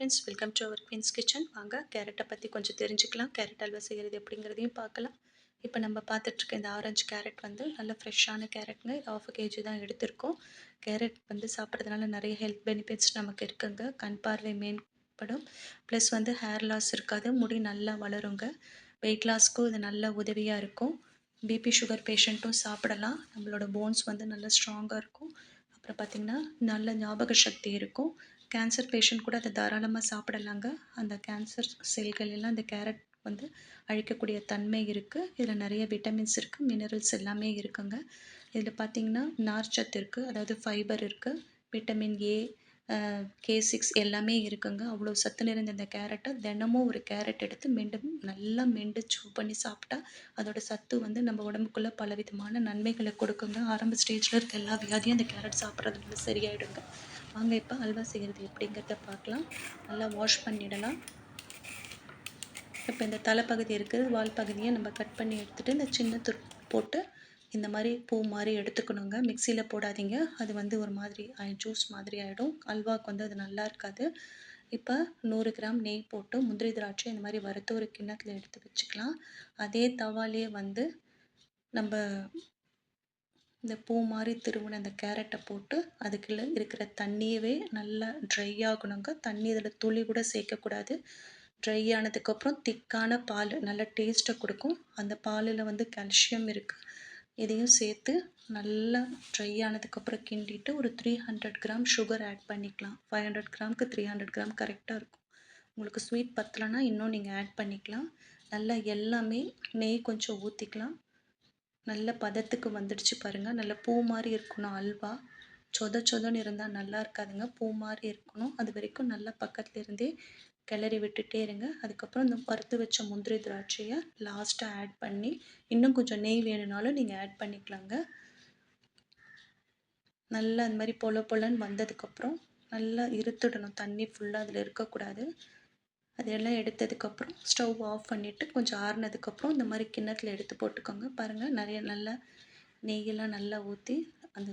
Friends welcome to our queens kitchen வாங்க கேரட்டை பற்றி கொஞ்சம் தெரிஞ்சுக்கலாம். கேரட் அல்வா செய்கிறது எப்படிங்கிறதையும் பார்க்கலாம். இப்போ நம்ம பார்த்துட்ருக்க இந்த ஆரஞ்சு கேரட் வந்து நல்ல ஃப்ரெஷ்ஷான கேரட்ங்க இது ஆஃப் கேஜி தான் எடுத்திருக்கோம். கேரட் வந்து சாப்பிட்றதுனால நிறைய ஹெல்த் பெனிஃபிட்ஸ் நமக்கு இருக்குங்க. கண் பார்வை மேம்படும். ப்ளஸ் வந்து ஹேர் லாஸ் இருக்காது. முடி நல்லா வளருங்க. வெயிட் லாஸ்க்கும் இது நல்ல உதவியாக இருக்கும். பிபி சுகர் பேஷண்ட்டும் சாப்பிடலாம். நம்மளோட போன்ஸ் வந்து நல்லா ஸ்ட்ராங்காக இருக்கும். அப்புறம் பார்த்திங்கன்னா நல்ல ஞாபக சக்தி இருக்கும். கேன்சர் பேஷண்ட் கூட அதை தாராளமாக சாப்பிடலாங்க. அந்த கேன்சர் செல்கள் எல்லாம் அந்த கேரட் வந்து அழிக்கக்கூடிய தன்மை இருக்குது இதில் நிறைய விட்டமின்ஸ் இருக்குது மினரல்ஸ் எல்லாமே இருக்குங்க. இதில் பார்த்திங்கன்னா நார்ச்சத்து இருக்குது அதாவது ஃபைபர் இருக்குது விட்டமின் ஏ கே சிக்ஸ் எல்லாமே இருக்குங்க. அவ்வளோ சத்து நிறைந்த இந்த கேரட்டை. தினமும் ஒரு கேரட் எடுத்து மெண்டு நல்லா மெண்டு சூ பண்ணி சாப்பிட்டா அதோட சத்து வந்து நம்ம உடம்புக்குள்ளே பலவிதமான நன்மைகளை கொடுக்குங்க. ஆரம்ப ஸ்டேஜில் இருக்க எல்லா வியாதியும் இந்த கேரட் சாப்பிட்றதுனால சரியாயிடுங்க. வாங்க இப்போ அல்வா செய்கிறது எப்படிங்கிறத பார்க்கலாம். நல்லா வாஷ் பண்ணிடலாம். இப்போ இந்த தலைப்பகுதி இருக்குது வால் பகுதியை நம்ம கட் பண்ணி எடுத்துகிட்டு இந்த சின்ன துரு போட்டு இந்த மாதிரி பூ மாதிரி எடுத்துக்கணுங்க. மிக்சியில் போடாதீங்க. அது வந்து ஒரு மாதிரி ஜூஸ் மாதிரி ஆகிடும் அல்வாவுக்கு வந்து அது நல்லா இருக்காது. இப்போ நூறு கிராம் நெய் போட்டு முந்திரி திராட்சை இந்த மாதிரி வறுத்து ஒரு கிண்ணத்தில் எடுத்து வச்சுக்கலாம். அதே தவாலே வந்து நம்ம இந்த பூ மாதிரி திருவின அந்த கேரட்டை போட்டு அதுக்குள்ளே இருக்கிற தண்ணியவே நல்லா ட்ரை ஆகணுங்க. தண்ணி இதில் துளி கூட சேர்க்கக்கூடாது. ட்ரை ஆனதுக்கப்புறம் திக்கான பால் நல்ல டேஸ்ட்டை கொடுக்கும். அந்த பாலில் வந்து கால்சியம் இருக்குது இதையும் சேர்த்து நல்லா ட்ரை ஆனதுக்கப்புறம் கிண்டிட்டு ஒரு three hundred gram sugar add பண்ணிக்கலாம். ஃபைவ் ஹண்ட்ரட் கிராமுக்கு த்ரீ ஹண்ட்ரட் கிராம் கரெக்டாக இருக்கும். உங்களுக்கு ஸ்வீட் பத்தலைன்னா இன்னும் நீங்கள் ஆட் பண்ணிக்கலாம். நல்லா எல்லாமே நெய் கொஞ்சம் ஊற்றிக்கலாம் நல்ல பதத்துக்கு வந்துடுச்சு பாருங்கள் நல்ல பூ மாதிரி இருக்கணும் அல்வா. சொத சொதன்னு இருந்தால் நல்லா இருக்காதுங்க. பூ மாதிரி இருக்கணும். அது வரைக்கும் நல்லா பக்கத்தில் இருந்தே கிளறி விட்டுட்டே இருங்க. அதுக்கப்புறம் இந்த பருத்து வச்ச முந்திரி திராட்சையை லாஸ்ட்டாக ஆட் பண்ணி இன்னும் கொஞ்சம் நெய் வேணும்னாலும் நீங்கள் ஆட் பண்ணிக்கலாங்க. நல்லா அந்த மாதிரி பொல பொலன்னு வந்ததுக்கப்புறம் நல்லா இருத்துடணும். தண்ணி ஃபுல்லாக அதில் இருக்கக்கூடாது. அதெல்லாம் எடுத்ததுக்கப்புறம் ஸ்டவ் ஆஃப் பண்ணிவிட்டு கொஞ்சம் ஆறுனதுக்கப்புறம் இந்த மாதிரி கிண்ணத்தில் எடுத்து போட்டுக்கோங்க. பாருங்கள் நிறைய நல்லா நெய்யெல்லாம் நல்லா ஊற்றி அந்த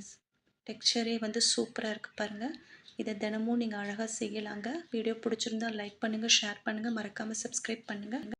டெக்ஸ்சரே வந்து சூப்பராக இருக்குது பாருங்கள் இதை தினமும் நீங்கள் அழகாக செய்யலாங்க. வீடியோ பிடிச்சிருந்தா லைக் பண்ணுங்கள் ஷேர் பண்ணுங்கள் மறக்காமல் சப்ஸ்கிரைப் பண்ணுங்கள்